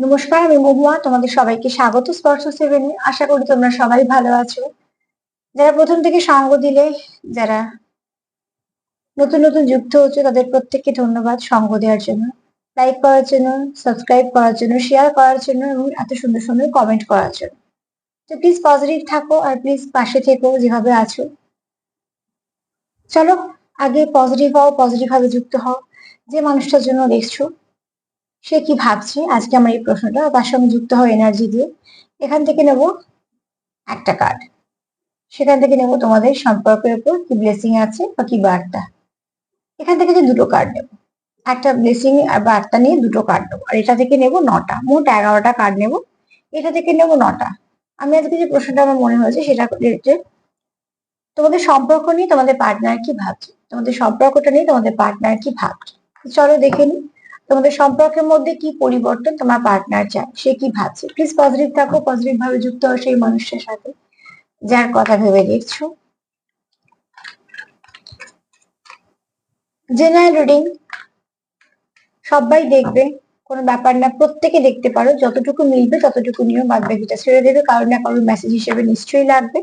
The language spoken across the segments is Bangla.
নমস্কার, আমি মহুয়া। তোমাদের সবাইকে স্বাগত স্পর্শ সেভেনে আশা করি তোমরা সবাই ভালো আছো। যারা প্রথম থেকে সঙ্গ দিলে, যারা নতুন নতুন যুক্ত হচ্ছে, তাদের প্রত্যেককে ধন্যবাদ সঙ্গ দেওয়ার জন্য। লাইক করার জন্য সাবস্ক্রাইব করার জন্য শেয়ার করার জন্য, এবং এত সুন্দর সুন্দর কমেন্ট করার জন্য। তো প্লিজ পজিটিভ থাকো, আর প্লিজ পাশে থেকো যেভাবে আছো। চলো, আগে পজিটিভ হও পজিটিভ ভাবে যুক্ত হও। যে মানুষটার জন্য দেখছ সে কি ভাবছে? আজকে আমার এই প্রশ্নটা তার সঙ্গে যুক্ত হয় এনার্জি দিয়ে। এখান থেকে নেব একটা কার্ড সেখান থেকে নেব তোমাদের সম্পর্কের উপর কি ব্লেসিং আছে বা কি বার্তা। এখান থেকে যে দুটো কার্ড নেব। একটা ব্লেসিং আর বার্তা নিয়ে দুটো কার্ড নেব। আর এটা থেকে নেব নটা। মোট এগারোটা কার্ড নেব। এটা থেকে নেব নটা। আমি আজকে যে প্রশ্নটা আমার মনে হয়েছে সেটা তোমাদের সম্পর্ক নিয়ে তোমাদের পার্টনার কি ভাবছে? তোমাদের সম্পর্কটা নিয়ে তোমাদের পার্টনার কি ভাবছে? চলো দেখে নিই। তোমাদের সম্পর্কের মধ্যে কি পরিবর্তন তোমার পার্টনার চায়? সে কি ভাবছে? প্লিজ পজিটিভ থাকো পজিটিভ ভাবে যুক্ত হও সেই মানুষটার সাথে, যার কথা ভেবে দেখছ। জেনারেল রিডিং সবাই দেখবে, কোনো ব্যাপার না, প্রত্যেকে দেখতে পারো, যতটুকু মিলবে ততটুকু নিয়েও বাদ বাকিটা ছেড়ে দেবে কারণ না কারোর মেসেজ হিসেবে নিশ্চয়ই লাগবে।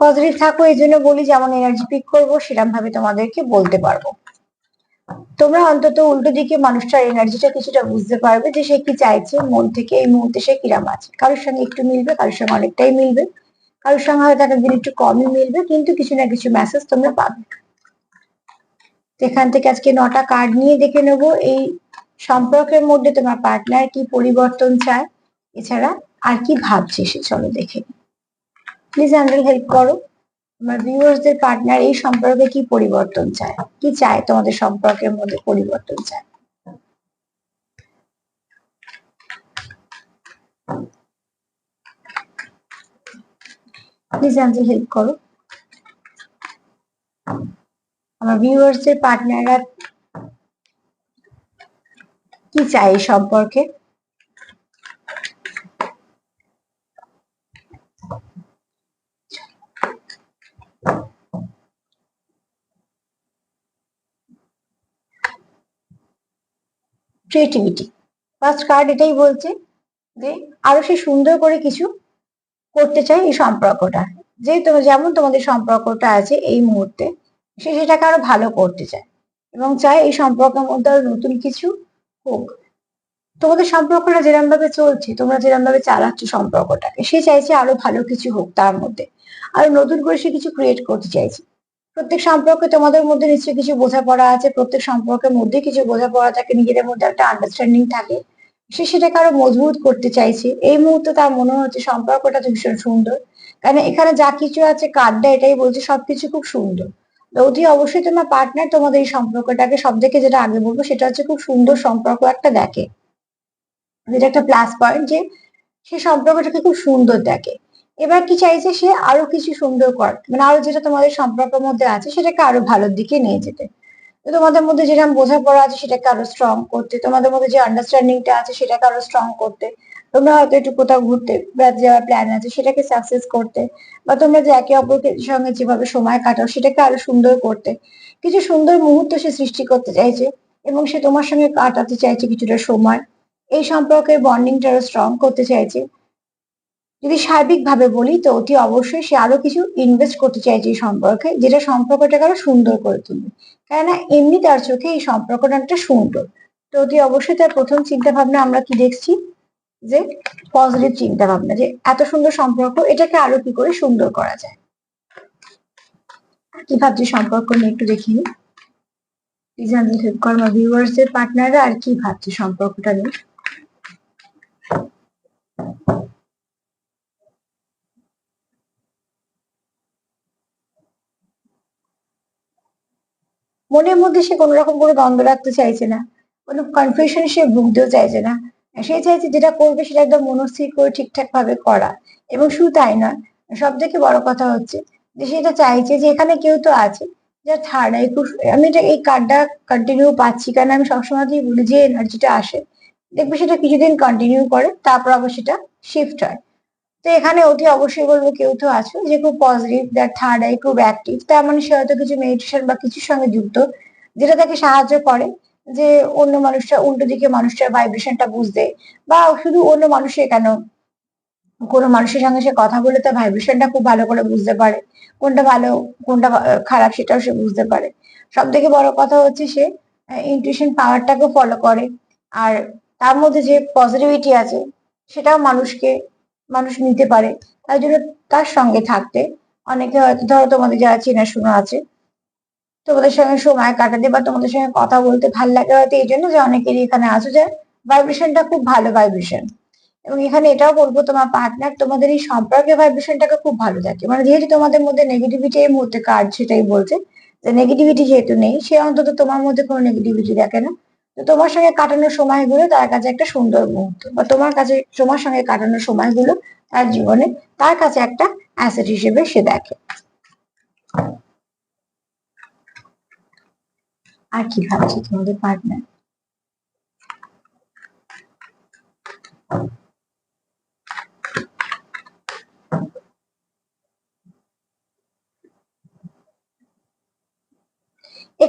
পজিটিভ থাকো, এই জন্য বলি, যেমন এনার্জি পিক করব সেরকম ভাবে তোমাদেরকে বলতে পারব। তোমরা অন্তত উল্টো দিকে মানুষটার এনার্জিটা কিছুটা বুঝতে পারবে যে সে কি চাইছে, মন থেকে এই মুহূর্তে সে কিরাম আছে। কারোর সঙ্গে একটু মিলবে, কারোর সঙ্গে অনেকটাই মিলবে। কারোর সঙ্গে হয়তো একদিন একটু কমই মিলবে, কিন্তু কিছু না কিছু মেসেজ তোমরা পাবে। এখান থেকে আজকে নটা কার্ড নিয়ে দেখে নেব। এই সম্পর্কের মধ্যে তোমার পার্টনার কি পরিবর্তন চায়, এছাড়া আর কি ভাবছে সে, চলো দেখে প্লিজ হ্যান্ডেল হেল্প করো। তোমার ভিউয়ার্সদের পার্টনার এই সম্পর্কে কি পরিবর্তন চায়? কি চায় তোমাদের সম্পর্কের মধ্যে পরিবর্তন চায়? প্লিজ আনসার হেল্প করো। আমার ভিউয়ার্সদের পার্টনাররা কি চায় এই সম্পর্কে? ক্রিয়েটিভিটি ফার্স্ট কার্ড এটাই বলছে যে, আরও সে সুন্দর করে কিছু করতে চায় এই সম্পর্কটা। যে তোমার যেমন তোমাদের সম্পর্কটা আছে এই মুহূর্তে, সে সেটাকে আরও ভালো করতে চায় এবং চায় এই সম্পর্কের মধ্যে আরও নতুন কিছু হোক। তোমাদের সম্পর্কটা যেরকম ভাবে চলছে, তোমরা যেরকম ভাবে চালাচ্ছ সম্পর্কটাকে, সে চাইছে আরও ভালো কিছু হোক তার মধ্যে। আরও নতুন করে সে কিছু ক্রিয়েট করতে চাইছে। প্রত্যেক সম্পর্কে তোমাদের মধ্যে নিশ্চয়ই কিছু বোঝাপড়া আছে, প্রত্যেক সম্পর্কের মধ্যে কিছু বোঝাপড়া থাকে, নিজেদের মধ্যে একটা আন্ডারস্ট্যান্ডিং থাকে। সে সেটাকে আরও মজবুত করতে চাইছে। এই মুহূর্তে তার মনে হচ্ছে সম্পর্কটা ভীষণ সুন্দর। কারণ এখানে যা কিছু আছে, কার্ডটা এটাই বলছে, সবকিছু খুব সুন্দর। অতি অবশ্যই তোমার পার্টনার তোমাদের এই সম্পর্কটাকে সব থেকে যেটা আগে বলব, সেটা হচ্ছে খুব সুন্দর সম্পর্ক একটা দেখে। যেটা একটা প্লাস পয়েন্ট যে সে সম্পর্কটাকে খুব সুন্দর দেখে। এবার কি চাইছে সে আরও কিছু সুন্দর কর মানে আরও যেটা তোমাদের সম্পর্কের মধ্যে আছে সেটাকে আরও ভালোর দিকে নিয়ে যেতে। তোমাদের মধ্যে যেরকম বোঝাপড়া আছে সেটাকে আরও স্ট্রং করতে, তোমাদের মধ্যে যে আন্ডারস্ট্যান্ডিংটা আছে সেটাকে আরও স্ট্রং করতে। তোমরা হয়তো একটু কোথাও ঘুরতে যাওয়ার প্ল্যান আছে সেটাকে সাকসেস করতে, বা তোমরা যে একে অপরকে সঙ্গে যেভাবে সময় কাটাও সেটাকে আরও সুন্দর করতে। কিছু সুন্দর মুহূর্ত সে সৃষ্টি করতে চাইছে এবং সে তোমার সঙ্গে কাটাতে চাইছে কিছুটা সময়। এই সম্পর্কের বন্ডিংটা আরও স্ট্রং করতে চাইছে। যদি সার্বিকভাবে বলি, তো অতি অবশ্যই সে আরও কিছু ইনভেস্ট করতে চাইছে এই সম্পর্কে, যেটা সম্পর্কটাকে আরও সুন্দর করে তুলবে। কেননা এমনি তার চোখে এই সম্পর্কটা সুন্দর। তো অতি অবশ্যই তার প্রথম চিন্তা ভাবনা আমরা কি দেখছি? যে পজিটিভ চিন্তা ভাবনা যে এত সুন্দর সম্পর্ক, এটাকে আরও কি করে সুন্দর করা যায়? কি ভাবছি সম্পর্ক নিয়ে একটু দেখিনি প্লিজ আমি পার্টনাররা আর কি ভাবছে সম্পর্কটা নিয়ে। মনের মধ্যে সে কোনো রকম কোনো দ্বন্দ্ব রাখতে চাইছে না। কোনো কনফিউশন সে ভুগতেও চাইছে না। সে চাইছে যেটা করবে সেটা একদম মনস্থির করে ঠিকঠাক ভাবে করা। এবং শুধু তাই নয়, সব থেকে বড় কথা হচ্ছে যে সেটা চাইছে যে এখানে কেউ তো আছে, যা আই খুব আমি এটা এই কার্ডটা কন্টিনিউ পাচ্ছি কারণ আমি সবসময়তেই বলি যে এনার্জিটা আসে। দেখবে সেটা কিছুদিন কন্টিনিউ করে, তারপর আবার সেটা শিফট হয়। তো এখানে অতি অবশ্যই বলব কেউ তো আছো যে খুব পজিটিভ দ্যাট থার্ড আই খুব অ্যাক্টিভ তার মানে সে হয়তো কিছু মেডিটেশন বা কিছুর সঙ্গে যুক্ত, যেটা তাকে সাহায্য করে যে অন্য মানুষটা, উল্টো দিকে মানুষটার ভাইব্রেশনটা বুঝতে বা শুধু অন্য মানুষের কেন, কোনো মানুষের সঙ্গে সে কথা বলে তার ভাইব্রেশনটা খুব ভালো করে বুঝতে পারে, কোনটা ভালো, কোনটা খারাপ সেটাও সে বুঝতে পারে। সব থেকে বড় কথা হচ্ছে সে ইনটিউশন পাওয়ারটাকে ফলো করে, আর তার মধ্যে যে পজিটিভিটি আছে, সেটাও মানুষকে মানুষ নিতে পারে তাই জন্য তার সঙ্গে থাকতে। অনেকে হয়তো, ধরো তোমাদের যারা চেনাশোনা আছে, তোমাদের সঙ্গে সময় কাটাতে বা তোমাদের সঙ্গে কথা বলতে ভালো লাগে হয়তো, এই জন্য যে অনেকেরই এখানে আসো যে ভাইব্রেশনটা খুব ভালো ভাইব্রেশন এবং এখানে এটাও বলব, তোমার পার্টনার তোমাদের এই সম্পর্কে ভাইব্রেশনটাকে খুব ভালো থাকে মানে যেহেতু তোমাদের মধ্যে নেগেটিভিটি এই মুহূর্তে কাজ, সেটাই বলছে। যে নেগেটিভিটি যেহেতু নেই, সে অন্তত তোমার মধ্যে কোনো নেগেটিভিটি দেখে না। তোমার সঙ্গে কাটানোর সময়গুলো তার কাছে একটা সুন্দর মুহূর্ত। বা তোমার কাছে, তোমার সঙ্গে কাটানোর সময়গুলো তার জীবনে, তার কাছে একটা অ্যাসেট হিসেবে সে দেখে। আর কি ভাবছে তোমাদের পার্টনার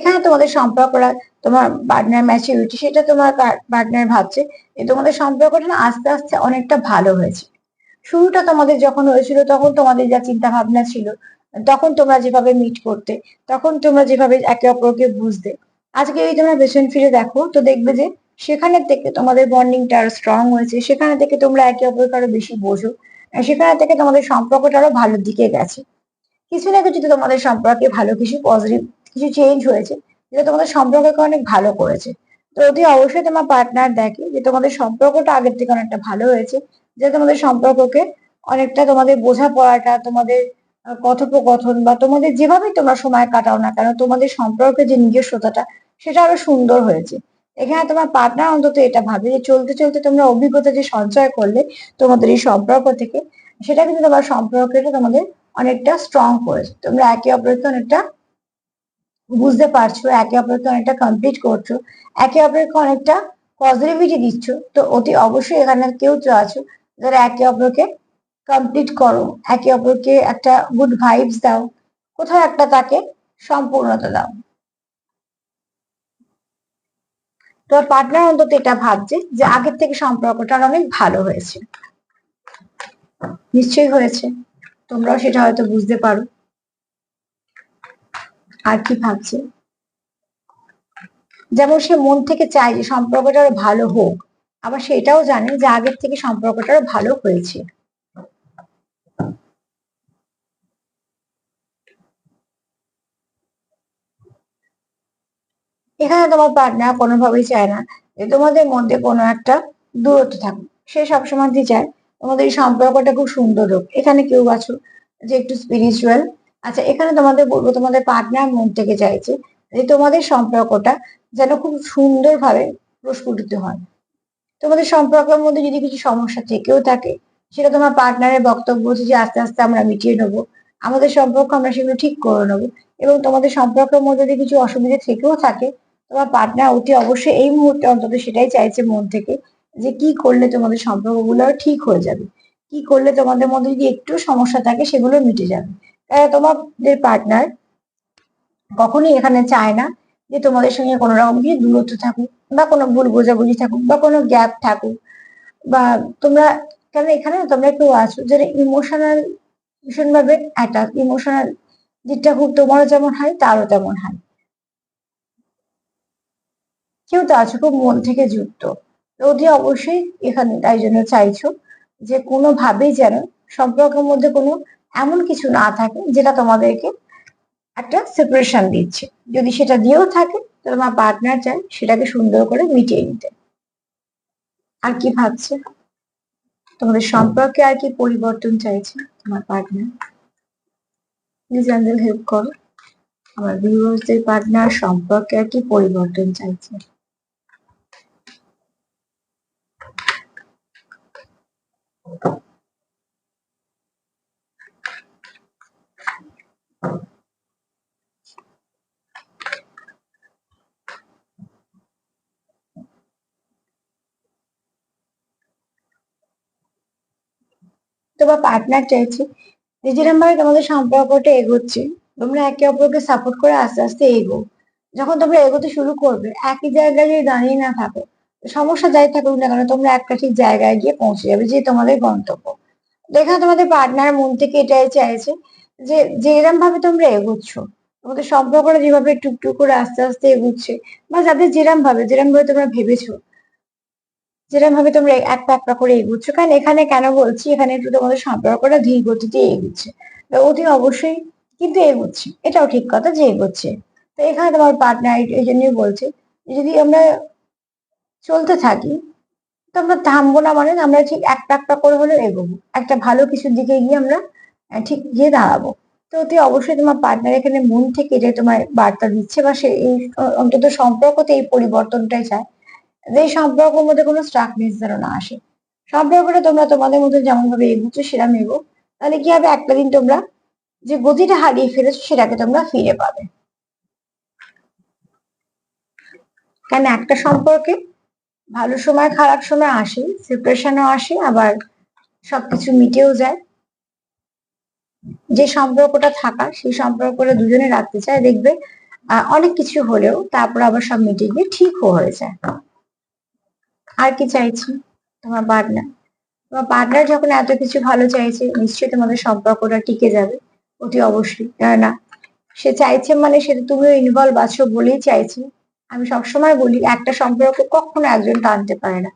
এখানে তোমাদের সম্পর্কটা, তোমার পার্টনার ম্যাচুরিটি সেটা তোমার পার্টনার ভাবছে, যে তোমাদের সম্পর্কটা না আস্তে আস্তে অনেকটা ভালো হয়েছে। শুরুটা তোমাদের যখন হয়েছিল, তখন তোমাদের যা চিন্তা ভাবনা ছিল, তখন তোমরা যেভাবে মিট করতে, তখন তোমরা যেভাবে একে অপরকে বুঝতে। আজকে যদি তোমরা পেছন ফিরে দেখো, তো দেখবে যে সেখানে থেকে তোমাদের বন্ডিংটা আরও স্ট্রং হয়েছে, সেখানে থেকে তোমরা একে অপরকে আরও বেশি বোঝো সেখানে থেকে তোমাদের সম্পর্কটা আরও ভালো দিকে গেছে। কিছু না কিছু তোমাদের সম্পর্কে ভালো কিছু পজিটিভ কিছু চেঞ্জ হয়েছে, যেটা তোমাদের সম্পর্ককে অনেক ভালো করেছে। তো অতি অবশ্যই তোমার পার্টনার দেখে যে তোমাদের সম্পর্কটা আগের থেকে অনেকটা ভালো হয়েছে, যে তোমাদের সম্পর্ককে অনেকটা তোমাদের বোঝাপড়াটা, তোমাদের কথোপকথন বা তোমাদের যেভাবে তোমরা সময় কাটাও না কেন, তোমাদের সম্পর্কের যে নিজস্বতাটা, সেটা আরও সুন্দর হয়েছে। এখানে তোমার পার্টনার অন্তত এটা ভাবে যে চলতে চলতে তোমরা অভিজ্ঞতা যে সঞ্চয় করলে তোমাদের এই সম্পর্ক থেকে, সেটা কিন্তু তোমার সম্পর্কটা তোমাদের অনেকটা স্ট্রং করেছে। তোমরা একে অপরকে অনেকটা বুঝতে পারছ, একে অপরকে অনেকটা কমপ্লিট করছ, একে অপরকে অনেকটা পজিটিভিটি দিচ্ছ, তো অতি অবশ্যই এখানে কেউ তো আছো যারা একে অপরকে কমপ্লিট করো, একে অপরকে একটা গুড ভাইবস দাও, কোথাও একটা তাকে সম্পূর্ণতা দাও। তোমার পার্টনার অন্তত এটা ভাবছে যে আগের থেকে সম্পর্কটা অনেক ভালো হয়েছে। নিশ্চয়ই হয়েছে, তোমরাও সেটা হয়তো বুঝতে পারো। আর কি ভাবছে? যেমন সে মন থেকে চায় যে সম্পর্কটা আরও ভালো হোক, আবার সেটাও জানে যে আগের থেকে সম্পর্কটা আরও ভালো হয়েছে। এখানে তোমার পার্টনার কোনোভাবেই চায় না যে তোমাদের মধ্যে কোনো একটা দূরত্ব থাকুক। সে সবসময় চায়, তোমাদের এই সম্পর্কটা খুব সুন্দর হোক। এখানে কেউ আছো যে একটু স্পিরিচুয়াল আচ্ছা এখানে তোমাদের বলব, তোমাদের পার্টনার মন থেকে চাইছে যে তোমাদের সম্পর্কটা যেন খুব সুন্দরভাবে প্রস্ফুটিত হয়। তোমাদের সম্পর্কের মধ্যে যদি কিছু সমস্যা থেকেও থাকে, সেটা তোমার পার্টনারের বক্তব্য হচ্ছে যে আস্তে আস্তে আমরা মিটিয়ে নেব, আমাদের সম্পর্ক আমরা সেগুলো ঠিক করে নেব এবং তোমাদের সম্পর্কের মধ্যে যদি কিছু অসুবিধা থেকেও থাকে, তোমার পার্টনার অতি অবশ্যই এই মুহূর্তে অন্তত সেটাই চাইছে মন থেকে যে কি করলে তোমাদের সম্পর্কগুলো ঠিক হয়ে যাবে। কি করলে তোমাদের মধ্যে যদি একটু সমস্যা থাকে, সেগুলো মিটে যাবে। তোমাদের পার্টনার কখনোই এখানে চায় না যে তোমাদের সঙ্গে কোনো রকম কিছু দূরত্ব থাকুক বা কোনো ভুল বোঝাবুঝি থাকুক বা কোনো গ্যাপ থাকুক। বা তোমরা, কেন এখানে তোমরা কেউ আছো যারা ইমোশনাল ভীষণ ভাবে অ্যাটাক ইমোশনাল দিকটা খুব তোমারও যেমন হয়, তারও তেমন হয়। কেউ তো আছো, খুব মন থেকে যুক্ত। অতি অবশ্যই এখানে তাই জন্য চাইছো যে কোনোভাবেই যেন সম্পর্কের মধ্যে কোনো এমন কিছু না থাকে যেটা তোমাদেরকে একটা সেপারেশন দিচ্ছে। যদি সেটা দিয়েও থাকে, তো তোমার পার্টনার চায় সেটাকে সুন্দর করে মিটিয়ে নিতে। আর কি ভাবছে? তোমাদের সম্পর্কে আর কি পরিবর্তন চাইছে তোমার পার্টনার প্লিজ অ্যাঞ্জেল হেল্প করো। আমার ভিউয়ার্সদের পার্টনার সম্পর্কে আর কি পরিবর্তন চাইছে? তোমার পার্টনার চাইছে যে যেরকম ভাবে তোমাদের সম্পর্কটা এগোচ্ছে, তোমরা একে অপরকে সাপোর্ট করে আস্তে আস্তে এগো। যখন তোমরা এগোতে শুরু করবে, একই জায়গায় যদি দাঁড়িয়ে না থাকো, সমস্যা যাই থাকুক না কেন, তোমরা একটা ঠিক জায়গায় গিয়ে পৌঁছে যাবে, যে তোমাদের গন্তব্য। দেখো তোমাদের পার্টনার মন থেকে এটাই চাইছে যে যে এরম ভাবে তোমরা এগোচ্ছ, তোমাদের সম্পর্কটা যেভাবে টুকটুক করে আস্তে আস্তে এগোচ্ছে, বা যাদের যেরম ভাবে যেরম ভাবে তোমরা ভেবেছো যেরকম ভাবে তোমরা এক পা এক পা করে এগোচ্ছ। কারণ এখানে কেন বলছি? এখানে একটু তোমাদের সম্পর্কটা ধীর গতিতে এগোচ্ছে। অতি অবশ্যই কিন্তু এগোচ্ছে। এটাও ঠিক কথা যে এগোচ্ছে। তো এখানে তোমার পার্টনার এই জন্যই বলছে যদি আমরা চলতে থাকি, তো আমরা থামবো না মানে আমরা ঠিক এক পা এক পা করে হলেও এগোবো। একটা ভালো কিছুর দিকে গিয়ে আমরা ঠিক গিয়ে দাঁড়াবো। তো অতি অবশ্যই তোমার পার্টনার এখানে মন থেকে এটাই তোমার বার্তা দিচ্ছে বা সে এই, অন্তত সম্পর্কতে এই পরিবর্তনটাই চায় যে সম্পর্কের মধ্যে কোনো স্ট্রাকনেস যেন না আসে। সম্পর্কটা তোমরা তোমাদের মধ্যে যেমন ভাবে এগোচ্ছ সেরকম এগো, তাহলে কি হবে? একটা দিন তোমরা যে গতিটা হারিয়ে ফেলেছো সেটাকে তোমরা ফিরে পাবে। কেন? একটা সম্পর্কে ভালো সময়, খারাপ সময় আসে সেপারেশনও আসে, আবার সবকিছু মিটেও যায়। যে সম্পর্কটা থাকা, সেই সম্পর্কটা দুজনে রাখতে চায়, দেখবে অনেক কিছু হলেও তারপর আবার সব মিটে গিয়ে ঠিকও হয়ে যায়। আর কি চাইছি? তোমার পার্টনার তোমার পার্টনার যখন এত কিছু ভালো চাইছে, নিশ্চয়ই তোমাদের সম্পর্কটা টিকে যাবে। অতি অবশ্যই। না সে চাইছে মানে সেটা তুমিও ইনভলভ আছো বলেই চাইছে। আমি সবসময় বলি, একটা সম্পর্ক কখনো একজন টানতে পারে না।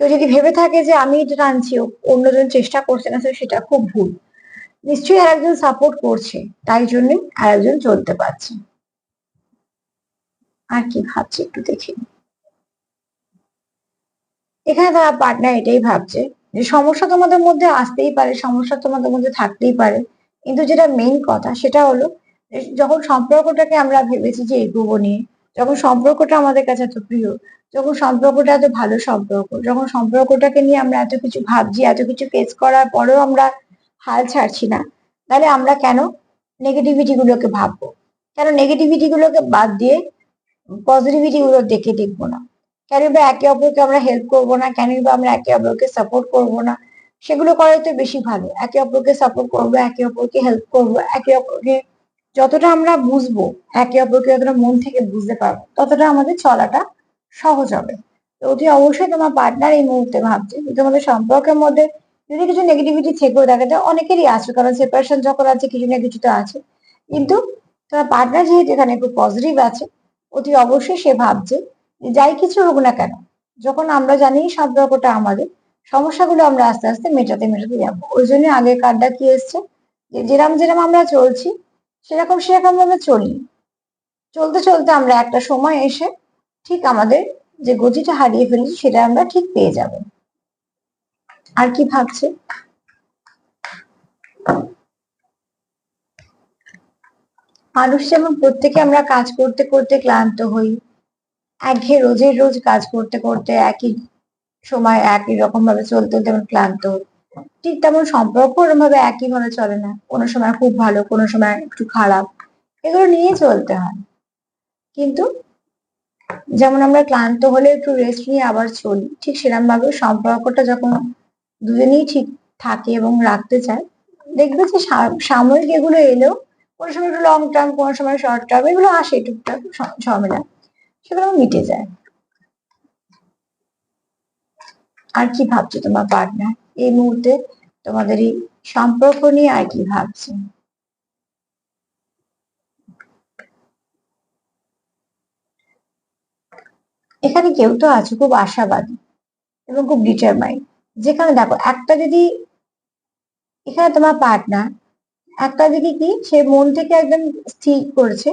কেউ যদি ভেবে থাকে যে আমি এটা টানছি অন্যজন চেষ্টা করছে না সেটা খুব ভুল। নিশ্চয়ই আর একজন সাপোর্ট করছে, তাই জন্যই আর একজন চলতে পারছে। আর কি ভাবছি একটু দেখি এখানে তারা পার্টনার এটাই ভাবছে যে সমস্যা তোমাদের মধ্যে আসতেই পারে, সমস্যা তোমাদের মধ্যে থাকতেই পারে। কিন্তু যেটা মেইন কথা সেটা হলো যখন সম্পর্কটাকে আমরা ভেবেছি যে এগোবো নিয়ে, যখন সম্পর্কটা আমাদের কাছে এত প্রিয়, যখন সম্পর্কটা এত ভালো সম্পর্ক, যখন সম্পর্কটাকে নিয়ে আমরা এত কিছু ভাবছি, এত কিছু ফেস করার পরেও আমরা হাল ছাড়ছি না, তাহলে আমরা কেন নেগেটিভিটি গুলোকে ভাববো? কেন নেগেটিভিটি গুলোকে বাদ দিয়ে পজিটিভিটি গুলো দেখে দেখব না? কেন বা একে অপরকে আমরা হেল্প করব না কেন বা আমরা একে অপরকে সাপোর্ট করব না। সেগুলো করাই তো বেশি ভালো। একে অপরকে সাপোর্ট করব, একে অপরকে হেল্প করব, একে অপরকে যতটা আমরা বুঝব, একে অপরকে যতটা মন থেকে বুঝতে পারব, ততটা আমাদের চলাটা সহজ হবে। তো অতি অবশ্যই তোমার পার্টনার এই মুহূর্তে ভাবছে যে তোমাদের সম্পর্কের মধ্যে যদি কিছু নেগেটিভিটি থেকেও থাকে, তো অনেকেরই আছে, কারণ সেপারেশন যখন আছে, কিছু না কিছু তো আছে। কিন্তু তোমার পার্টনার যেহেতু এখানে খুব পজিটিভ আছে, অতি অবশ্যই সে ভাবছে যাই কিছু হোক না কেন, যখন আমরা জানি সম্পর্কটা আমাদের, সমস্যাগুলো আমরা আস্তে আস্তে মেটাতে মেটাতে যাব। ওই জন্য আগের কার্ডটা কি এসছে? যে যেরকম যেরকম আমরা চলছি, সেরকম সেরকম ভাবে চলি। চলতে চলতে আমরা একটা সময় এসে ঠিক আমাদের যে গতিটা হারিয়ে ফেলেছি, সেটা আমরা ঠিক পেয়ে যাব। আর কি ভাবছে? মানুষ যেমন প্রত্যেকে আমরা কাজ করতে করতে ক্লান্ত হই একঘেয়ে রোজের রোজ কাজ করতে করতে একই সময় একই রকম ভাবে চলতে আমরা ক্লান্ত। ঠিক তেমন সম্পর্ক ওরকম ভাবে একই ভাবে চলে না। কোনো সময় খুব ভালো, কোনো সময় একটু খারাপ। এগুলো নিয়ে চলতে হয়। কিন্তু যেমন আমরা ক্লান্ত হলে একটু রেস্ট নিয়ে আবার চলি, ঠিক সেরকম ভাবে সম্পর্কটা যখন দুজনেই ঠিক থাকে এবং রাখতে চায়, দেখবে যে সাময়িক এগুলো এলেও কোনো সময় একটু লং টার্ম কোনো সময় শর্ট টার্ম এগুলো আসে টুকটাক ঝামেলা। সেগুলো মিটে যায়? আর কি ভাবছ তোমার পার্টনার এই মুহূর্তে তোমাদের এই সম্পর্ক নিয়ে আর কি ভাবছে? এখানে কেউ তো আছে, খুব আশাবাদী এবং খুব ডিটারমাইন্ড যেখানে দেখো, একটা যদি এখানে তোমার পার্টনার একটা দিকে কি, সে মন থেকে একদম স্থির করেছে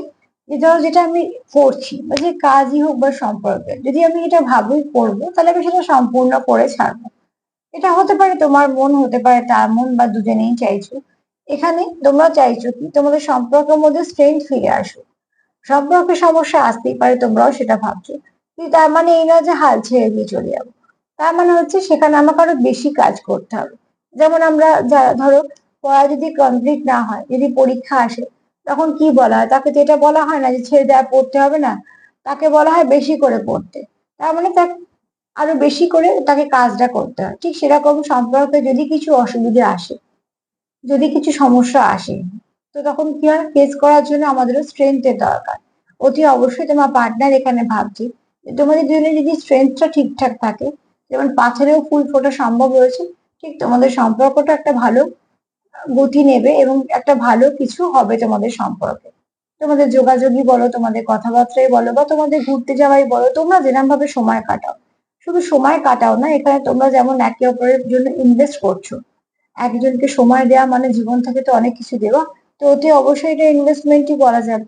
যে ধরো যেটা আমি করছি বা যে কাজই হোক বা সম্পর্কে। যদি আমি এটা ভাবই করব, তাহলে আমি সেটা সম্পূর্ণ করে ছাড়বো। এটা হতে পারে তোমার মন, হতে পারে তার মন বা দুজনেই চাইছো। এখানে তোমরা চাইছো কি, তোমাদের সম্পর্কের মধ্যে স্ট্রেংথ ফিরে আসুক। সম্পর্কে সমস্যা আসতেই পারে, তোমরাও সেটা ভাবছ। কিন্তু তার মানে এই নয় যে হাল ছেড়ে দিয়ে চলে যাব। তার মানে হচ্ছে সেখানে আমাকে আরও বেশি কাজ করতে হবে। যেমন আমরা যারা ধরো, পড়া যদি কমপ্লিট না হয়, যদি পরীক্ষা আসে তখন কি বলা হয়? তাকে এটা বলা হয় না যে ছেড়ে দেওয়া পড়তে হবে না। তাকে বলা হয় বেশি করে পড়তে। তার মানে তার আরও বেশি করে তাকে কাজটা করতে হয়। ঠিক সেরকম সম্পর্কে যদি কিছু অসুবিধা আসে, যদি কিছু সমস্যা আসে, তো তখন কি হয়? ফেস করার জন্য আমাদেরও স্ট্রেংথের দরকার। অতি অবশ্যই তোমার পার্টনার এখানে ভাবছি তোমাদের দুজনের যদি স্ট্রেংথটা ঠিকঠাক থাকে, যেমন পাথরেও ফুল ফোটা সম্ভব রয়েছে, ঠিক তোমাদের সম্পর্কটা একটা ভালো গতি নেবে এবং একটা ভালো কিছু হবে তোমাদের সম্পর্কে। তোমাদের যোগাযোগই বলো, তোমাদের কথাবার্তাই বলো বা তোমাদের ঘুরতে যাওয়াই বলো, তোমরা যেরকম ভাবে সময় কাটাও। শুধু সময় কাটাও না, এখানে তোমরা যেমন একে অপরের জন্য ইনভেস্ট করছ। একজনকে সময় দেওয়া মানে জীবন থেকে তো অনেক কিছু দেওয়া, তো ওতে অবশ্যই এটা ইনভেস্টমেন্টই বলা যাবে।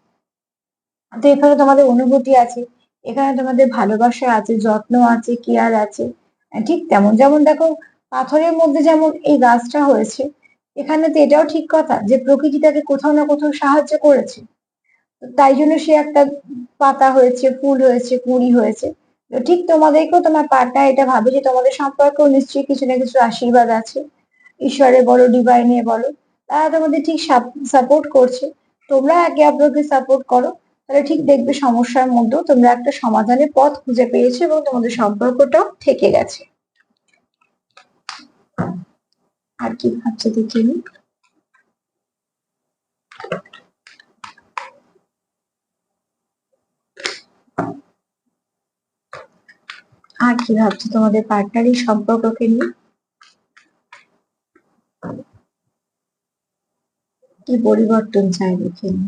তো এখানে তোমাদের অনুভূতি আছে, এখানে তোমাদের ভালোবাসা আছে, যত্ন আছে কেয়ার আছে ঠিক তেমন যেমন দেখো, পাথরের মধ্যে যেমন এই গাছটা হয়েছে এখানে তো এটাও ঠিক কথা যে প্রকৃতি তাকে কোথাও না কোথাও সাহায্য করেছে। তাই জন্য সে একটা পাতা হয়েছে, ফুল হয়েছে, কুড়ি হয়েছে। ঠিক তোমাদেরকেও তোমার পার্টনার এটা ভাবে যে তোমাদের সম্পর্কেও নিশ্চয়ই কিছু না কিছু আশীর্বাদ আছে। ঈশ্বরে বলো ডিভাইনে বলো। তারা তোমাদের ঠিক সাপোর্ট করছে। তোমরা একে অপরকে সাপোর্ট করো। তাহলে ঠিক দেখবে সমস্যার মধ্যেও তোমরা একটা সমাধানের পথ খুঁজে পেয়েছ এবং তোমাদের সম্পর্কটাও থেকে গেছে। আর কি ভাবছে দেখিনি আর কি ভাবছ তোমাদের পার্টনারই সম্পর্ককে নিয়ে? কি পরিবর্তন চাই দেখে নি।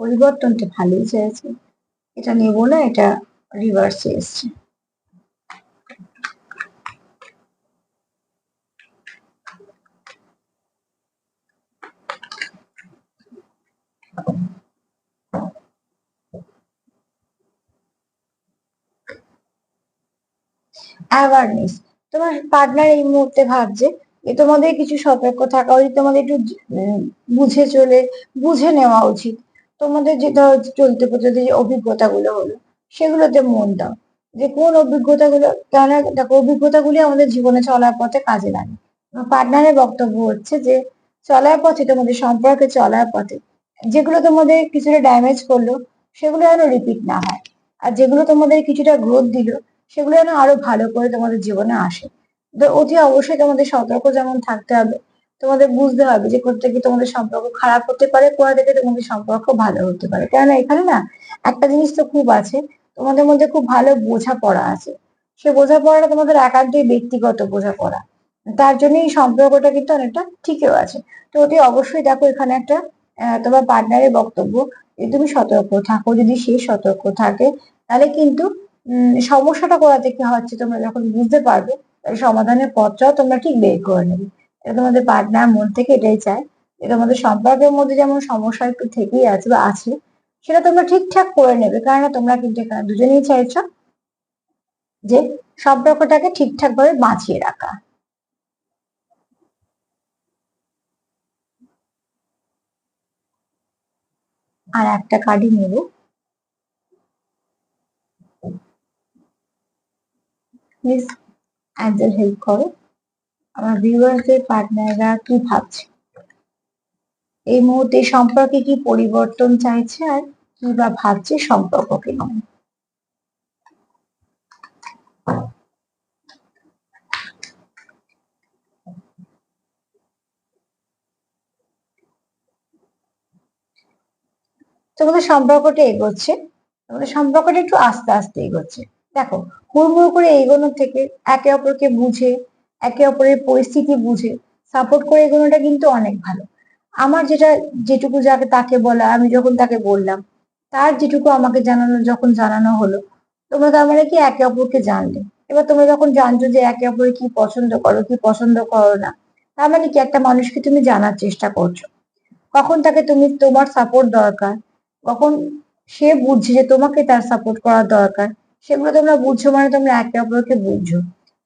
পরিবর্তনটা ভালোই চাইছে। এটা নেব না, এটা রিভার্সে এসছে। অ্যাওয়ারনেস তোমার পার্টনার এই মুহূর্তে ভাবছে যে তোমাদের কিছু সতর্ক থাকা উচিত, তোমাদের একটু বুঝে চলে, বুঝে নেওয়া উচিত। তোমাদের যে ধরো চলতে পর্যন্ত যে অভিজ্ঞতাগুলো হলো, সেগুলোতে মন দাও। যে কোন অভিজ্ঞতাগুলো কেন দেখো অভিজ্ঞতাগুলি আমাদের জীবনে চলার পথে কাজে লাগে। পার্টনারের বক্তব্য হচ্ছে যে চলার পথে, তোমাদের সম্পর্কে চলার পথে, যেগুলো তোমাদের কিছুটা ড্যামেজ করল, সেগুলো যেন রিপিট না হয়। আর যেগুলো তোমাদের কিছুটা গ্রোথ দিল সেগুলো যেন আরও ভালো করে তোমাদের জীবনে আসে। অতি অবশ্যই তোমাদের সতর্ক যেমন থাকতে হবে, তোমাদের বুঝতে হবে যে কোথা তোমাদের সম্পর্ক খারাপ হতে পারে কোথা থেকে তোমাদের সম্পর্ক ভালো হতে পারে। কেননা এখানে না একটা জিনিস তো খুব আছে, তোমাদের মধ্যে খুব ভালো বোঝাপড়া আছে। সে বোঝাপড়াটা তোমাদের একান্তই ব্যক্তিগত বোঝাপড়া। তার জন্য এই সম্পর্কটা কিন্তু অনেকটা ঠিকও আছে। তো অতি অবশ্যই দেখো এখানে একটা তোমার পার্টনারের বক্তব্য যে তুমি সতর্ক থাকো, যদি সে সতর্ক থাকে, তাহলে কিন্তু সমস্যাটা কোথা থেকে হচ্ছে, তোমরা যখন বুঝতে পারবে সমাধানের পথটাও তোমরা ঠিক বের করে নেবে। এটা তোমাদের পার্টনার মন থেকে এটাই চায় যে তোমাদের সম্পর্কের মধ্যে যেমন সমস্যা একটু থেকেই আছে বা আছে, সেটা তোমরা ঠিকঠাক করে নেবে। কারণ তোমরা কিন্তু এখানে দুজনেই চাইছ যে সম্পর্কটাকে ঠিকঠাক ভাবে বাঁচিয়ে রাখা। আর একটা কার্ডই নেব। প্লিজ অ্যাঞ্জেল হেল্প করো। আমার ভিউয়ার্সদের পার্টনাররা কি ভাবছে? এই মুহূর্তে সম্পর্কে কি পরিবর্তন চাইছে আর কি বা ভাবছে সম্পর্ককে নিয়ে? তোমাদের সম্পর্কটা এগোচ্ছে। তোমাদের সম্পর্কটা একটু আস্তে আস্তে এগোচ্ছে। দেখো হুড়মুড় করে এগোনোর থেকে একে অপরকে বুঝে, একে অপরের পরিস্থিতি বুঝে সাপোর্ট করে এগোনোটা কিন্তু অনেক ভালো। আমার যেটা, যেটুকু যাকে তাকে বলা, আমি যখন তাকে বললাম, তার যেটুকু আমাকে জানানো, যখন জানানো হলো, তোমরা তার মানে কি একে অপরকে জানলে? এবার তোমরা যখন জানছো যে একে অপরে কি পছন্দ করো, কি পছন্দ করো না, তার মানে কি একটা মানুষকে তুমি জানার চেষ্টা করছ। কখন তাকে তুমি, তোমার সাপোর্ট দরকার, কখন সে বুঝছে যে তোমাকে তার সাপোর্ট করার দরকার সেগুলো তোমরা বুঝছ মানে তোমরা একে অপরকে বুঝছ।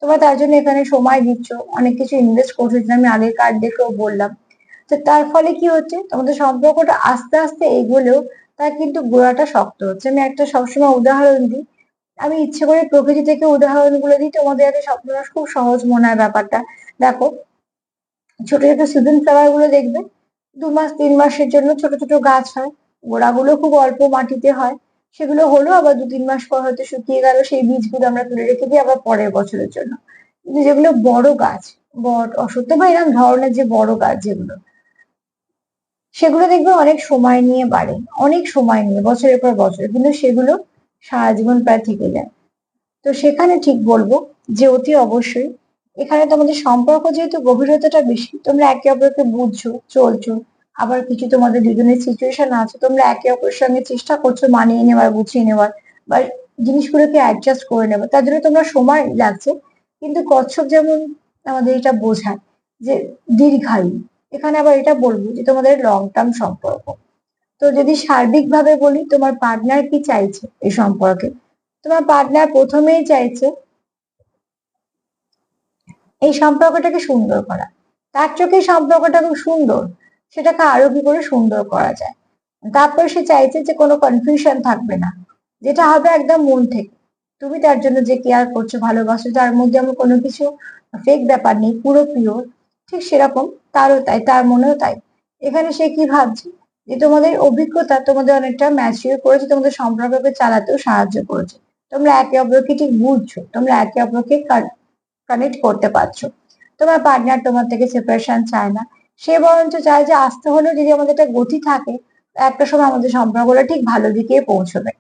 তোমরা তার জন্য এখানে সময় দিচ্ছ, অনেক কিছু ইনভেস্ট করছ যেটা আমি আগের কার্ড দেখেও বললাম। তো তার ফলে কি হচ্ছে? তোমাদের সম্পর্কটা আস্তে আস্তে এগোলেও তার কিন্তু গোড়াটা শক্ত হচ্ছে। আমি একটা সবসময় উদাহরণ দিই। আমি ইচ্ছে করে প্রকৃতি থেকে উদাহরণগুলো দিই। তোমাদের যাতে সবসময় খুব সহজ মনে হয় ব্যাপারটা। দেখো, ছোট ছোট সিজন ফ্লাওয়ারগুলো দেখবে। দু মাস, তিন মাসের জন্য ছোট ছোট গাছ হয়। গোড়াগুলো খুব অল্প মাটিতে হয়। সেগুলো হলো, আবার দু তিন মাস পর হয়তো শুকিয়ে গেল, সেই বীজগুলো আমরা তুলে রেখে দিই আবার পরের বছরের জন্য। কিন্তু যেগুলো বড় গাছ, বট, অসত্য বা এরকম ধরনের যে বড় গাছ যেগুলো, সেগুলো দেখবে অনেক সময় নিয়ে বাড়ে, অনেক সময় নিয়ে, বছরের পর বছর, কিন্তু সেগুলো সারা জীবন প্রায় থেকে যায়। তো সেখানে ঠিক বলব যে অতি অবশ্যই, এখানে তোমাদের সম্পর্ক যেহেতু গভীরতাটা বেশি, তোমরা একে অপরকে বুঝছ, চলছো আবার কিছু তোমাদের দুজনের সিচুয়েশন আছে, তোমরা একে অপরের সঙ্গে চেষ্টা করছ মানিয়ে নেওয়ার, গুছিয়ে নেওয়ার বা জিনিসগুলোকে অ্যাডজাস্ট করে নেওয়ার তার জন্য তোমরা সময় লাগছে, কিন্তু কচ্ছপ যেমন আমাদের এটা বোঝায় যে দীর্ঘায়ু। এখানে আবার এটা বলব যে তোমাদের লং টার্ম সম্পর্ক। তো যদি সার্বিকভাবে বলি, তোমার পার্টনার কি চাইছে এই সম্পর্কে? তোমার পার্টনার প্রথমেই চাইছে এই সম্পর্কটাকে সুন্দর করা। তার চোখে সম্পর্কটা খুব সুন্দর। সেটাকে আরও কি করে সুন্দর করা যায়। তারপর সে চাইছে যে কোনো কনফিউশন থাকবে না, যেটা হবে একদম মন থেকে। তুমি তার জন্য যে কেয়ার করছ, ভালোবাসো, তার মধ্যে আমার কোনো কিছু ফেক ব্যাপার নেই, পুরো পিওর ঠিক সেরকম, তারও তাই, তার মনেও তাই। এখানে সে কি ভাবছে? যে তোমাদের অভিজ্ঞতা তোমাদের অনেকটা ম্যাচিওর করেছে, তোমাদের সম্পর্ককে চালাতেও সাহায্য করেছে। তোমরা একে অপরকে ঠিক বুঝছ, তোমরা একে অপরকে কানেক্ট করতে পারছ। তোমার পার্টনার তোমার থেকে সেপারেশন চায় না। সে বরঞ্চ চায় যে আসতে হলেও যদি আমাদের একটা গতি থাকে, একটা সময় আমাদের সম্পর্কটা ঠিক ভালো দিকে পৌঁছবে।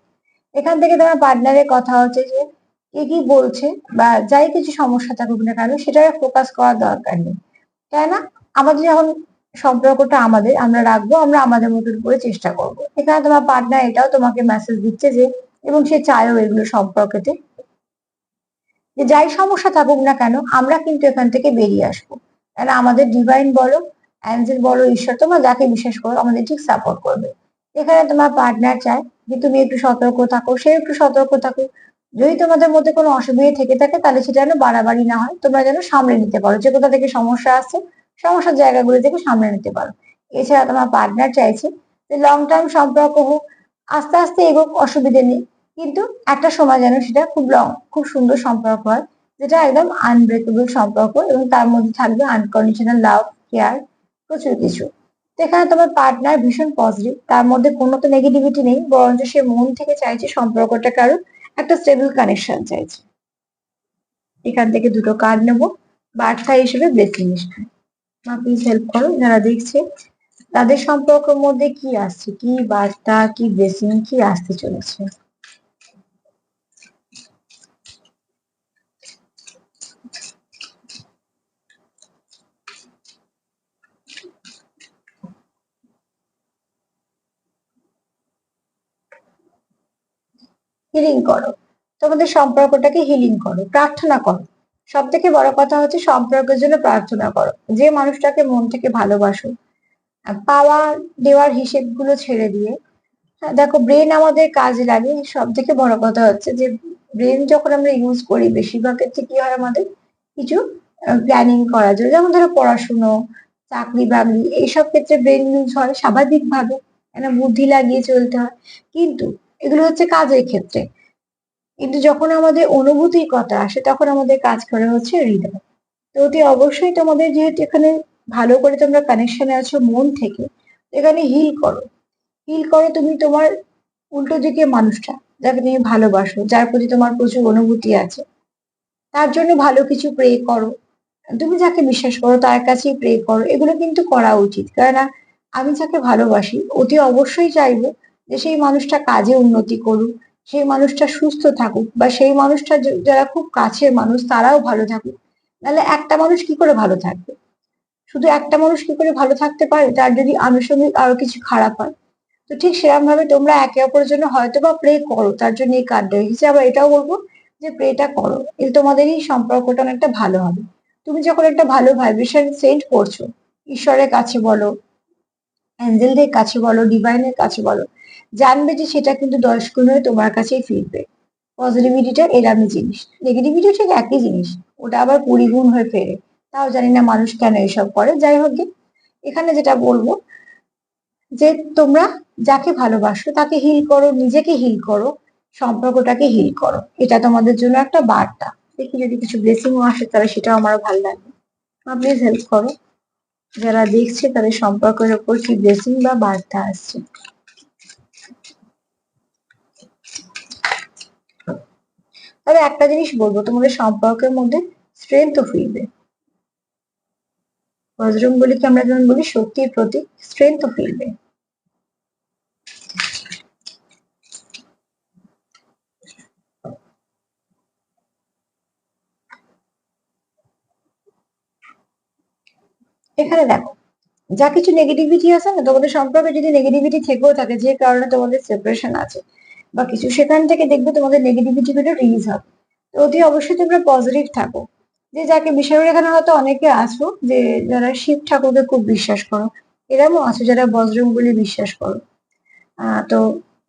এখান থেকে তোমার পার্টনারের কথা হচ্ছে যে, কে কি বলছে বা যাই কিছু সমস্যা থাকুক না কেন সেটা ফোকাস করার দরকার নেই। তাই না আমাদের যখন সম্পর্কটা আমাদের, আমরা রাখব, আমরা আমাদের মতন করে চেষ্টা করব। এখানে তোমার পার্টনার এটাও তোমাকে মেসেজ দিচ্ছে যে, এবং সে চায়ও এগুলো সম্পর্কেতে, যে যাই সমস্যা থাকুক না কেন, আমরা কিন্তু এখান থেকে বেরিয়ে আসব। কেন আমাদের ডিভাইন বলো অ্যাঞ্জেল বলো ঈশ্বর, তোমরা যাকে বিশ্বাস করো, আমাদের ঠিক সাপোর্ট করবে। এখানে তোমার পার্টনার চায় যে, তুমি একটু সতর্ক থাকো, সে একটু সতর্ক থাকো। যদি তোমাদের মধ্যে কোনো অসুবিধা থেকে থাকে, তাহলে সেটা যেন বাড়াবাড়ি না হয়, তোমরা যেন সামলে নিতে পারো। যে কোথা থেকে সমস্যা আসছে সমস্যার জায়গাগুলো থেকে সামলে নিতে পারো। এছাড়া তোমার পার্টনার চাইছে যে লং টার্ম সম্পর্ক হোক, আস্তে আস্তে এগোক, অসুবিধে নেই। কিন্তু একটা সময় যেন সেটা খুব লং খুব সুন্দর সম্পর্ক হয়, যেটা একদম আনব্রেকেবল সম্পর্ক এবং তার মধ্যে থাকবে আনকন্ডিশনাল লাভ কেয়ার প্রচুর কিছু। এখানে তোমার পার্টনার ভীষণ পজিটিভ তার মধ্যে কোনো তো নেগেটিভিটি নেই, বরঞ্চ সে মন থেকে চাইছে সম্পর্কটাকে আরও একটা স্টেবল কানেকশন চাইছে। এখান থেকে দুটো কার্ড নেব বার্থা হিসেবে ব্লেসিং হিসেবে। মা প্লিজ হেল্প করো, যারা দেখছে, তাদের সম্পর্কের মধ্যে কি আসছে, কি বার্তা, কি ব্লেসিং কি আসতে চলেছে? হিলিং করো। তোমাদের সম্পর্কটাকে হিলিং করো প্রার্থনা করো। সব থেকে বড় কথা হচ্ছে সম্পর্কের জন্য প্রার্থনা করো। যে মানুষটাকে মন থেকে ভালোবাসো পাওয়া দেওয়ার হিসেবগুলো ছেড়ে দিয়ে। হ্যাঁ, দেখো ব্রেন আমাদের কাজে লাগে। সব থেকে বড় কথা হচ্ছে যে ব্রেন যখন আমরা ইউজ করি বেশিরভাগ ক্ষেত্রে কি হয় আমাদের? কিছু প্ল্যানিং করার জন্য। যেমন ধরো পড়াশুনো চাকরি বাকরি এইসব ক্ষেত্রে ব্রেন ইউজ হয় স্বাভাবিকভাবে। একটা বুদ্ধি লাগিয়ে চলতে হয়। কিন্তু এগুলো হচ্ছে কাজের ক্ষেত্রে। কিন্তু যখন আমাদের অনুভূতির কথা আসে, তখন আমাদের কাজ করে হচ্ছে হৃদয়। তো অতি অবশ্যই তোমাদের যেহেতু এখানে ভালো করে তোমরা কানেকশনে আছো মন থেকে, এখানে হিল করো। হিল করো তুমি তোমার উল্টো দিকে মানুষটা, যাকে তুমি ভালোবাসো, যার প্রতি তোমার প্রচুর অনুভূতি আছে। তার জন্য ভালো কিছু প্রে করো। তুমি যাকে বিশ্বাস করো তার কাছেই প্রে করো। এগুলো কিন্তু করা উচিত। কেননা আমি যাকে ভালোবাসি, অতি অবশ্যই চাইব যে সেই মানুষটা কাজে উন্নতি করুক, সেই মানুষটা সুস্থ থাকুক বা সেই মানুষটা যারা খুব কাছের মানুষ তারাও ভালো থাকুক নাহলে একটা মানুষ কি করে ভালো থাকবে? শুধু একটা মানুষ কি করে ভালো থাকতে পারে? তার যদি আনুষঙ্গিক আরও কিছু খারাপ হয়, তো ঠিক সেরকম ভাবে তোমরা একে অপরের জন্য হয়তো বা প্রে করো, তার জন্য এই কার্ডটা রেখেছি। আবার এটাও বলব যে প্রেটা করো, এতে তোমাদেরই সম্পর্কটা অনেকটা ভালো হবে। তুমি যখন একটা ভালো ভাইব্রেশন সেন্ড করছ, ঈশ্বরের কাছে বলো অ্যাঞ্জেলদের কাছে বলো ডিভাইনের কাছে বলো জানবে যে সেটা কিন্তু দশ গুণ হয়ে তোমার কাছেই ফিরবে। পজিটিভিটিটা এরামই জিনিস। নেগেটিভিটি ঠিক একই জিনিস। ওটা আবার কুড়ি গুণ হয়ে ফেরে। তাও জানি না মানুষ কেন এসব করে। যাই হোক এখানে যেটা বলব, যে তোমরা যাকে ভালোবাসো, তাকে হিল করো, নিজেকে হিল করো, সম্পর্কটাকে হিল করো। এটা তোমাদের জন্য একটা বার্তা। দেখি যদি কিছু ব্লেসিংও আসে, তাহলে সেটাও আমারও ভালো লাগবে। প্লিজ হেল্প করো। যারা দেখছে, তাদের সম্পর্কের ওপর কি ব্লেসিং বা বার্তা আসছে। তবে একটা জিনিস বলব, তোমাদের সম্পর্কের মধ্যে স্ট্রেংথ ফিরবে। বজরং বলিকে আমরা যেমন বলি, শক্তির প্রতীক স্ট্রেংথ ফিরবে। এখানে দেখো, যা কিছু নেগেটিভিটি আছে না, তোমাদের সম্পর্কে যদি নেগেটিভিটি থেকেও থাকে, যে কারণে তোমাদের সেপারেশন আছে বা কিছু সেখান থেকে দেখবে তোমাদের নেগেটিভিটি গুলো রিলিজ হবে। তো অতি অবশ্যই তোমরা পজিটিভ থাকো। যে যাকে বিষয় এখানে হয়তো অনেকে আছো যে যারা শিব ঠাকুরকে খুব বিশ্বাস করো এরমও আছো যারা বজরং বলে বিশ্বাস করো। তো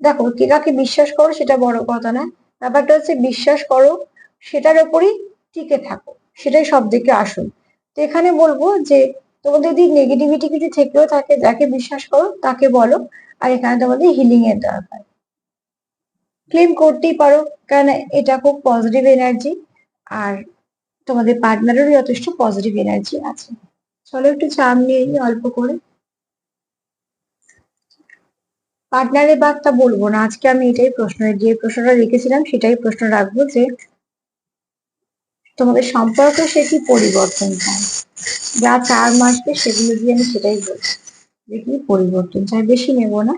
দেখো, কে কাকে বিশ্বাস করো সেটা বড় কথা না ব্যাপারটা হচ্ছে বিশ্বাস করো, সেটার ওপরই টিকে থাকো। সেটাই সব দিকে আসল। তো এখানে বলব যে, তোমাদের যদি নেগেটিভিটি কিছু থেকেও থাকে, যাকে বিশ্বাস করো, তাকে বলো। আর এখানে তোমাদের হিলিং এর দরকার। ক্লেম করতেই পারো, কারণ এটা খুব পজিটিভ এনার্জি আর তোমাদের পার্টনারেরও যথেষ্ট পজিটিভ এনার্জি আছে। চলো একটু চাপ নিয়ে অল্প করে। পার্টনারের বার্তা বলব না, আজকে আমি এটাই প্রশ্ন, যে প্রশ্নটা রেখেছিলাম সেটাই প্রশ্ন রাখব যে তোমাদের সম্পর্ক সে কি পরিবর্তন চায়? যা চার মাসকে সেগুলো দিয়ে আমি সেটাই বলছি যে কি পরিবর্তন চাই বেশি নেব না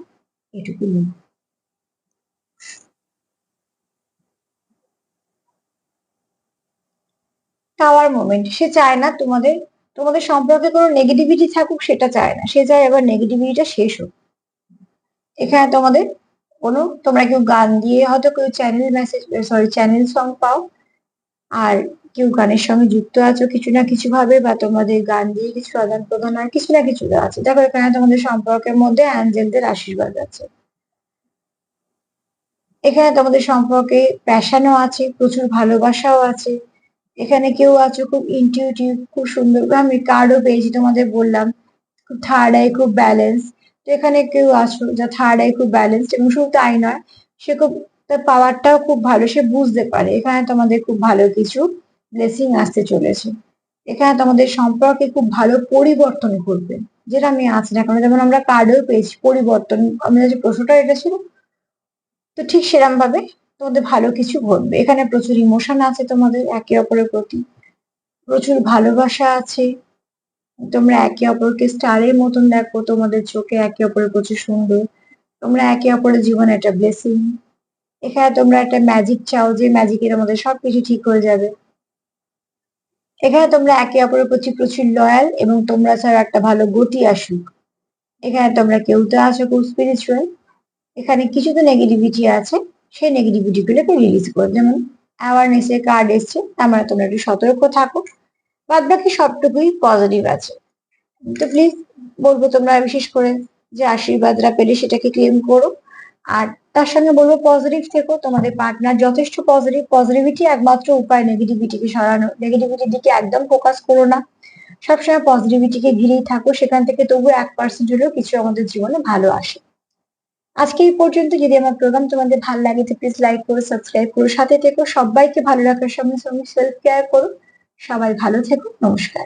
এটুকু নেব। টাওয়ার মোমেন্ট সে চায় না তোমাদের তোমাদের সম্পর্কে কোনো নেগেটিভিটি থাকুক, সেটা চায় না। সে চায় এবার নেগেটিভিটিটা শেষ হোক। এখানে তোমাদের কোনো, তোমরা কেউ গান দিয়ে হয়তো কেউ channel message sorry channel song পাও, আর কেউ গানের সঙ্গে যুক্ত আছো কিছু না কিছু ভাবে, বা তোমাদের গান দিয়ে কিছু আদান প্রদান আর কিছু না কিছু আছে। দেখো, এখানে তোমাদের সম্পর্কের মধ্যে অ্যাঞ্জেলদের আশীর্বাদ আছে। এখানে তোমাদের সম্পর্কে প্যাশনও আছে, প্রচুর ভালোবাসাও আছে। এখানে কেউ আছো, খুব ইনটিউটিভ খুব সুন্দর। আমি কার্ডও পেয়েছি তোমাদের বললাম। খুব থার্ড আই খুব ব্যালেন্স তো এখানে কেউ আছো যা থার্ড আই খুব ব্যালেন্সড এবং শুধু তাই নয়, সে খুব, তার পাওয়ারটাও খুব ভালো, সে বুঝতে পারে। এখানে তোমাদের খুব ভালো কিছু ব্লেসিং আসতে চলেছে। এখানে তোমাদের সম্পর্কে খুব ভালো পরিবর্তন ঘটবে, যেটা আমি আছি না কারণ যেমন আমরা কার্ডেও পেয়েছি, পরিবর্তন, আমাদের যে প্রশ্নটা এটা ছিল, তো ঠিক সেরকম ভাবে তোমাদের ভালো কিছু ঘটবে। এখানে প্রচুর ইমোশন আছে তোমাদের, একে অপরের প্রতি। প্রচুর ভালোবাসা আছে। তোমরা একে অপরকে স্টারের মতন দেখো, তোমাদের চোখে একে অপরের প্রচুর সুন্দর। তোমরা একে অপরের জীবনে একটা ব্লেসিং এখানে তোমরা একটা ম্যাজিক চাও, যে ম্যাজিকের মধ্যে সবকিছু ঠিক হয়ে যাবে। এখানে তোমরা একে অপরের প্রতি প্রচুর লয়াল এবং তোমরা ছাড়া একটা ভালো গতি আসুক। এখানে তোমরা কেউ তো আছো খুব স্পিরিচুয়াল এখানে কিছু তো নেগেটিভিটি আছে। সেই নেগেটিভিটি গুলোকে রিলিজ করে। যেমন অ্যাওয়ারনেস এর কার্ড এসছে, তার মানে তোমরা একটু সতর্ক থাকো। বাদ বাকি সবটুকুই পজিটিভ আছে। তো প্লিজ বলব তোমরা বিশেষ করে যে আশীর্বাদরা পেলে সেটাকে ক্লেম করো। আর তার সঙ্গে বলব পজিটিভ থেকো, তোমাদের পার্টনার যথেষ্ট পজিটিভ পজিটিভিটি একমাত্র উপায় নেগেটিভিটিকে সরানো। নেগেটিভিটির দিকে একদম ফোকাস করো না। সবসময় পজিটিভিটিকে ঘিরেই থাকো। সেখান থেকে তবু এক পার্সেন্ট হলেও কিছু আমাদের জীবনে ভালো আসে। আজকে এই পর্যন্ত যদি আমার প্রোগ্রাম তোমাদের ভালো লাগে তো প্লিজ লাইক করো সাবস্ক্রাইব করো, সাথে থেকো, সবাইকে ভালো রাখার সঙ্গে সঙ্গে সেলফ কেয়ার করো। সবাই ভালো থেকো, নমস্কার।